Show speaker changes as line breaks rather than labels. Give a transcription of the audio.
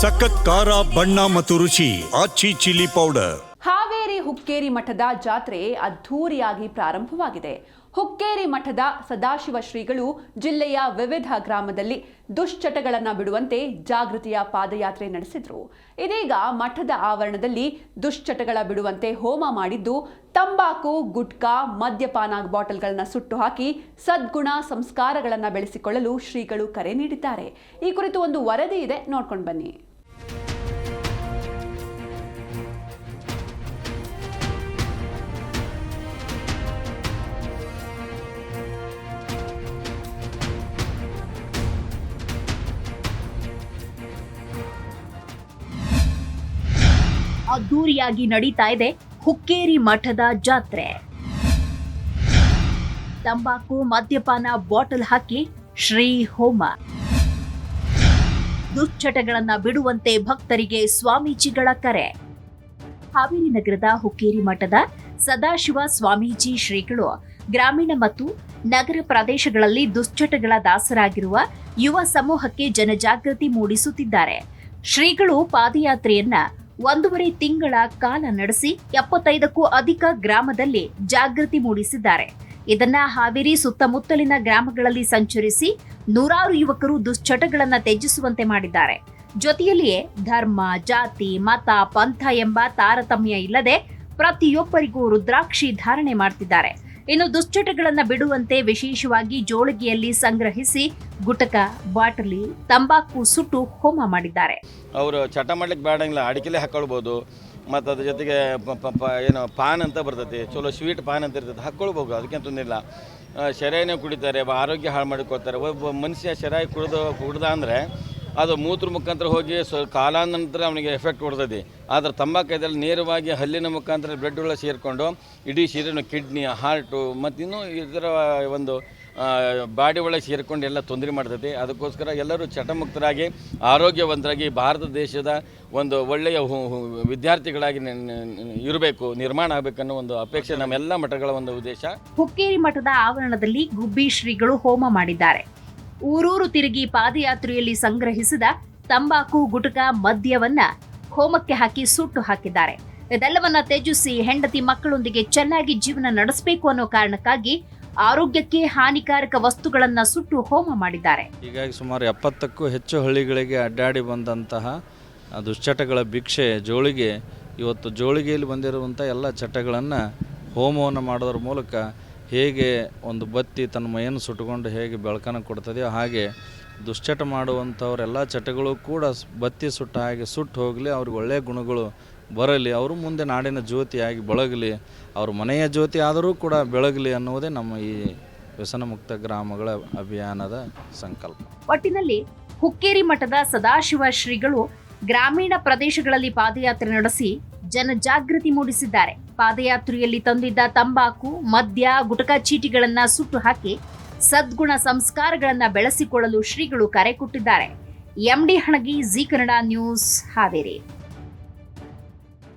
ಸಖತ್ ಖಾರ, ಬಣ್ಣ ಮತ್ತು ರುಚಿ, ಆಚಿ ಚಿಲ್ಲಿ ಪೌಡರ್.
ಹಾವೇರಿ ಹುಕ್ಕೇರಿ ಮಠದ ಜಾತ್ರೆ ಅದ್ಧೂರಿಯಾಗಿ ಪ್ರಾರಂಭವಾಗಿದೆ. ಹುಕ್ಕೇರಿ ಮಠದ ಸದಾಶಿವ ಶ್ರೀಗಳು ಜಿಲ್ಲೆಯ ವಿವಿಧ ಗ್ರಾಮದಲ್ಲಿ ದುಶ್ಚಟಗಳನ್ನು ಬಿಡುವಂತೆ ಜಾಗೃತಿಯ ಪಾದಯಾತ್ರೆ ನಡೆಸಿದ್ರು. ಇದೀಗ ಮಠದ ಆವರಣದಲ್ಲಿ ದುಶ್ಚಟಗಳ ಬಿಡುವಂತೆ ಹೋಮ ಮಾಡಿದ್ದು, ತಂಬಾಕು, ಗುಟ್ಕಾ, ಮದ್ಯಪಾನ ಬಾಟಲ್ಗಳನ್ನು ಸುಟ್ಟು ಹಾಕಿ ಸದ್ಗುಣ ಸಂಸ್ಕಾರಗಳನ್ನು ಬೆಳೆಸಿಕೊಳ್ಳಲು ಶ್ರೀಗಳು ಕರೆ ನೀಡಿದ್ದಾರೆ. ಈ ಕುರಿತು ಒಂದು ವರದಿ ಇದೆ, ನೋಡ್ಕೊಂಡು ಬನ್ನಿ.
ಅದ್ದೂರಿಯಾಗಿ ನಡೀತಾ ಇದೆ ಹುಕ್ಕೇರಿ ಮಠದ ಜಾತ್ರೆ. ತಂಬಾಕು, ಮದ್ಯಪಾನ, ಬಾಟಲ್ ಹಾಕಿ ಶ್ರೀ ಹೋಮ. ದುಶ್ಚಟಗಳನ್ನ ಬಿಡುವಂತೆ ಭಕ್ತರಿಗೆ ಸ್ವಾಮೀಜಿಗಳ ಕರೆ. ಹಾವೇರಿ ನಗರದ ಹುಕ್ಕೇರಿ ಮಠದ ಸದಾಶಿವ ಸ್ವಾಮೀಜಿ ಶ್ರೀಗಳು, ಗ್ರಾಮೀಣ ಮತ್ತು ನಗರ ಪ್ರದೇಶಗಳಲ್ಲಿ ದುಶ್ಚಟಗಳ ದಾಸರಾಗಿರುವ ಯುವ ಸಮೂಹಕ್ಕೆ ಜನಜಾಗೃತಿ ಮೂಡಿಸುತ್ತಿದ್ದಾರೆ. ಶ್ರೀಗಳು ಪಾದಯಾತ್ರೆಯನ್ನ ಒಂದೂವರೆ ತಿಂಗಳ ಕಾಲ ನಡೆಸಿ ಎಪ್ಪತ್ತೈದಕ್ಕೂ ಅಧಿಕ ಗ್ರಾಮದಲ್ಲಿ ಜಾಗೃತಿ ಮೂಡಿಸಿದ್ದಾರೆ. ಇದನ್ನ ಹಾವೇರಿ ಸುತ್ತಮುತ್ತಲಿನ ಗ್ರಾಮಗಳಲ್ಲಿ ಸಂಚರಿಸಿ ನೂರಾರು ಯುವಕರು ದುಶ್ಚಟಗಳನ್ನ ತ್ಯಜಿಸುವಂತೆ ಮಾಡಿದ್ದಾರೆ. ಜೊತೆಯಲ್ಲಿಯೇ ಧರ್ಮ, ಜಾತಿ, ಮತ, ಪಂಥ ಎಂಬ ತಾರತಮ್ಯ ಇಲ್ಲದೆ ಪ್ರತಿಯೊಬ್ಬರಿಗೂ ರುದ್ರಾಕ್ಷಿ ಧಾರಣೆ ಮಾಡ್ತಿದ್ದಾರೆ. ಇನ್ನು ದುಶ್ಚಟಗಳನ್ನು ಬಿಡುವಂತೆ ವಿಶೇಷವಾಗಿ ಜೋಳಿಗೆಯಲ್ಲಿ ಸಂಗ್ರಹಿಸಿ ಗುಟಕ, ಬಾಟಲಿ, ತಂಬಾಕು ಸುಟ್ಟು ಹೋಮ ಮಾಡಿದ್ದಾರೆ.
ಅವರು ಚಟ ಮಾಡ್ಲಿಕ್ಕೆ ಬೇಡಂಗಿಲ್ಲ ಅಡಿಕೆಲೆ ಹಾಕೊಳ್ಬೋದು. ಮತ್ತು ಅದ್ರ ಜೊತೆಗೆ ಏನು ಪಾನ್ ಅಂತ ಬರ್ತೈತಿ, ಚಲೋ ಸ್ವೀಟ್ ಪಾನ್ ಅಂತ ಇರ್ತೈತೆ ಹಾಕ್ಕೊಳ್ಬೋದು ಅದಕ್ಕೆ ತೊಂದಿಲ್ಲ ಶರಾಯನೇ ಕುಡಿತಾರೆ, ಆರೋಗ್ಯ ಹಾಳು ಮಾಡಿಕೊಳ್ತಾರೆ. ಒಬ್ಬ ಮನುಷ್ಯ ಶರಾಯಿ ಕುಡಿದು ಕುಡ್ದ ಅಂದರೆ ಅದು ಮೂತ್ರ ಮುಖಾಂತರ ಹೋಗಿ ಸ್ವ ಕಾಲಾನಂತರ ಅವನಿಗೆ ಎಫೆಕ್ಟ್ ಕೊಡ್ತದೆ. ಆದರೆ ತಂಬಾಕು ಇದರಲ್ಲಿ ನೇರವಾಗಿ ಹಲ್ಲಿನ ಮುಖಾಂತರ ಬ್ಲಡ್ ಒಳಗೆ ಸೇರಿಕೊಂಡು ಇಡೀ ಶರೀರನ ಕಿಡ್ನಿ ಹಾರ್ಟು ಮತ್ತು ಇನ್ನೂ ಇದರ ಒಂದು ಬಾಡಿ ಒಳಗೆ ಸೇರಿಕೊಂಡು ಎಲ್ಲ ತೊಂದರೆ ಮಾಡ್ತದೆ. ಅದಕ್ಕೋಸ್ಕರ ಎಲ್ಲರೂ ಚಟಮುಕ್ತರಾಗಿ, ಆರೋಗ್ಯವಂತರಾಗಿ ಭಾರತ ದೇಶದ ಒಂದು ಒಳ್ಳೆಯ ವಿದ್ಯಾರ್ಥಿಗಳಾಗಿ ಇರಬೇಕು, ನಿರ್ಮಾಣ ಆಗಬೇಕನ್ನೋ ಒಂದು ಅಪೇಕ್ಷೆ ನಮ್ಮೆಲ್ಲ ಮಠಗಳ ಒಂದು ಉದ್ದೇಶ.
ಹುಕ್ಕೇರಿ ಮಠದ ಆವರಣದಲ್ಲಿ ಗುಬ್ಬಿ ಶ್ರೀಗಳು ಹೋಮ ಮಾಡಿದ್ದಾರೆ. ಊರೂರು ತಿರುಗಿ ಪಾದಯಾತ್ರೆಯಲ್ಲಿ ಸಂಗ್ರಹಿಸಿದ ತಂಬಾಕು, ಗುಟಕ, ಮದ್ಯವನ್ನ ಹೋಮಕ್ಕೆ ಹಾಕಿ ಸುಟ್ಟು ಹಾಕಿದ್ದಾರೆ. ಇದೆಲ್ಲವನ್ನ ತ್ಯಜಿಸಿ ಹೆಂಡತಿ ಮಕ್ಕಳೊಂದಿಗೆ ಚೆನ್ನಾಗಿ ಜೀವನ ನಡೆಸಬೇಕು ಅನ್ನೋ ಕಾರಣಕ್ಕಾಗಿ ಆರೋಗ್ಯಕ್ಕೆ ಹಾನಿಕಾರಕ ವಸ್ತುಗಳನ್ನ ಸುಟ್ಟು ಹೋಮ ಮಾಡಿದ್ದಾರೆ.
ಹೀಗಾಗಿ ಸುಮಾರು ಎಪ್ಪತ್ತಕ್ಕೂ ಹೆಚ್ಚು ಹಳ್ಳಿಗಳಿಗೆ ಅಡ್ಡಾಡಿ ಬಂದಂತಹ ದುಶ್ಚಟಗಳ ಭಿಕ್ಷೆ ಜೋಳಿಗೆ, ಇವತ್ತು ಜೋಳಿಗೆಯಲ್ಲಿ ಬಂದಿರುವಂಥ ಎಲ್ಲ ಚಟಗಳನ್ನು ಹೋಮವನ್ನು ಮಾಡೋದ್ರ ಮೂಲಕ ಹೇಗೆ ಒಂದು ಬತ್ತಿ ತನ್ನ ಮೈಯನ್ನು ಸುಟ್ಟುಕೊಂಡು ಹೇಗೆ ಬೆಳಕನ್ನು ಕೊಡ್ತದೆಯೋ ಹಾಗೆ ದುಶ್ಚಟ ಮಾಡುವಂಥವರೆಲ್ಲ ಚಟಗಳು ಕೂಡ ಬತ್ತಿ ಸುಟ್ಟ ಹಾಗೆ ಸುಟ್ಟು ಹೋಗಲಿ, ಅವ್ರಿಗೆ ಒಳ್ಳೆಯ ಗುಣಗಳು ಬರಲಿ, ಅವರು ಮುಂದೆ ನಾಡಿನ ಜ್ಯೋತಿಯಾಗಿ ಬೆಳಗಲಿ, ಅವ್ರ ಮನೆಯ ಜ್ಯೋತಿ ಆದರೂ ಕೂಡ ಬೆಳಗಲಿ ಅನ್ನುವುದೇ ನಮ್ಮ ಈ ವ್ಯಸನ ಮುಕ್ತ ಗ್ರಾಮಗಳ ಅಭಿಯಾನದ ಸಂಕಲ್ಪ.
ಒಟ್ಟಿನಲ್ಲಿ ಹುಕ್ಕೇರಿ ಮಠದ ಸದಾಶಿವ ಶ್ರೀಗಳು ಗ್ರಾಮೀಣ ಪ್ರದೇಶಗಳಲ್ಲಿ ಪಾದಯಾತ್ರೆ ನಡೆಸಿ ಜನಜಾಗೃತಿ ಮೂಡಿಸಿದ್ದಾರೆ. ಪಾದಯಾತ್ರೆಯಲ್ಲಿ ತಂದಿದ್ದ ತಂಬಾಕು, ಮದ್ಯ, ಗುಟಕಾ ಚೀಟಿಗಳನ್ನ ಸುಟ್ಟು ಹಾಕಿ ಸದ್ಗುಣ ಸಂಸ್ಕಾರಗಳನ್ನ ಬೆಳೆಸಿಕೊಳ್ಳಲು ಶ್ರೀಗಳು ಕರೆ ಕೊಟ್ಟಿದ್ದಾರೆ. M D Hanagi, Zee Kannada news, Haveri.